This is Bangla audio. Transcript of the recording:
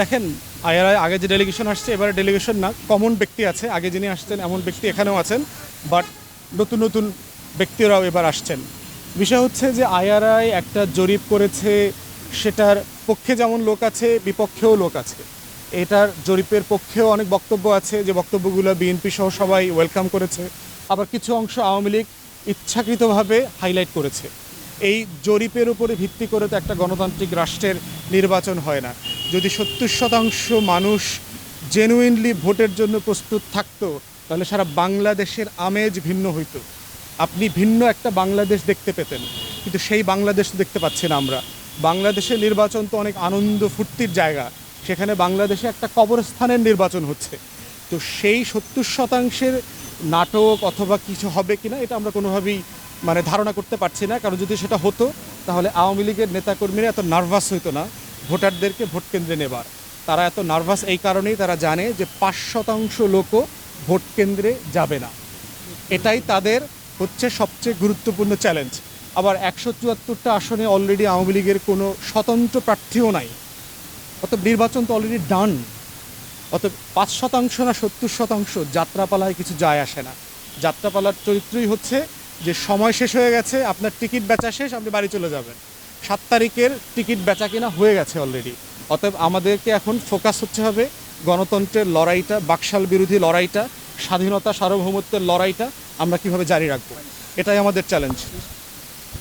দেখেন, আইআরআই আগে যে ডেলিগেশন আসছে, এবারে ডেলিগেশন না কমন ব্যক্তি আছে। আগে যিনি আসছেন, এমন ব্যক্তি এখানেও আছেন বাট নতুন নতুন ব্যক্তিরাও এবার আসছেন। বিষয় হচ্ছে যে আইআরআই একটা জরিপ করেছে, সেটার পক্ষে যেমন লোক আছে, বিপক্ষেও লোক আছে। এটার জরিপের পক্ষেও অনেক বক্তব্য আছে, যে বক্তব্যগুলো বিএনপি সহ সবাই ওয়েলকাম করেছে। আবার কিছু অংশ আওয়ামী লীগ ইচ্ছাকৃতভাবে হাইলাইট করেছে। এই জরিপের উপরে ভিত্তি করে তো একটা গণতান্ত্রিক রাষ্ট্রের নির্বাচন হয় না। যদি সত্তর শতাংশ মানুষ জেনুইনলি ভোটের জন্য প্রস্তুত থাকতো, তাহলে সারা বাংলাদেশের আমেজ ভিন্ন হইতো। আপনি ভিন্ন একটা বাংলাদেশ দেখতে পেতেন, কিন্তু সেই বাংলাদেশ দেখতে পাচ্ছি না আমরা। বাংলাদেশের নির্বাচন তো অনেক আনন্দ ফুর্তির জায়গা। সেখানে বাংলাদেশে একটা কবরস্থানের নির্বাচন হচ্ছে। তো সেই সত্তর শতাংশের নাটক অথবা কিছু হবে কিনা, এটা আমরা কোনোভাবেই মানে ধারণা করতে পারছি না, কারণ যদি সেটা হতো, তাহলে আওয়ামী লীগের নেতাকর্মীরা এত নার্ভাস হইতো না ভোটারদেরকে ভোট কেন্দ্রে নেবার। তারা এত নার্ভাস এই কারণেই তারা জানে যে পাঁচ শতাংশ লোকও ভোট কেন্দ্রে যাবে না। এটাই তাদের হচ্ছে সবচেয়ে গুরুত্বপূর্ণ চ্যালেঞ্জ আবার একশো চুয়াত্তরটা আসনে অলরেডি আওয়ামী লীগের কোনো স্বতন্ত্র প্রার্থীও নাই। অতএব নির্বাচন তো অলরেডি ডান অতএব পাঁচ শতাংশ না সত্তর শতাংশ যাত্রাপালায় কিছু যায় আসে না। যাত্রাপালার চরিত্রই হচ্ছে যে সময় শেষ হয়ে গেছে, আপনার টিকিট বেচা শেষ, আপনি বাড়ি চলে যাবেন। সাত তারিখের টিকিট বেচা কিনা হয়ে গেছে অলরেডি অতএব আমাদেরকে এখন ফোকাস হচ্ছে হবে গণতন্ত্রের লড়াইটা, বাকশাল বিরোধী লড়াইটা, স্বাধীনতা সার্বভৌমত্বের লড়াইটা আমরা কীভাবে জারি রাখব, এটাই আমাদের চ্যালেঞ্জ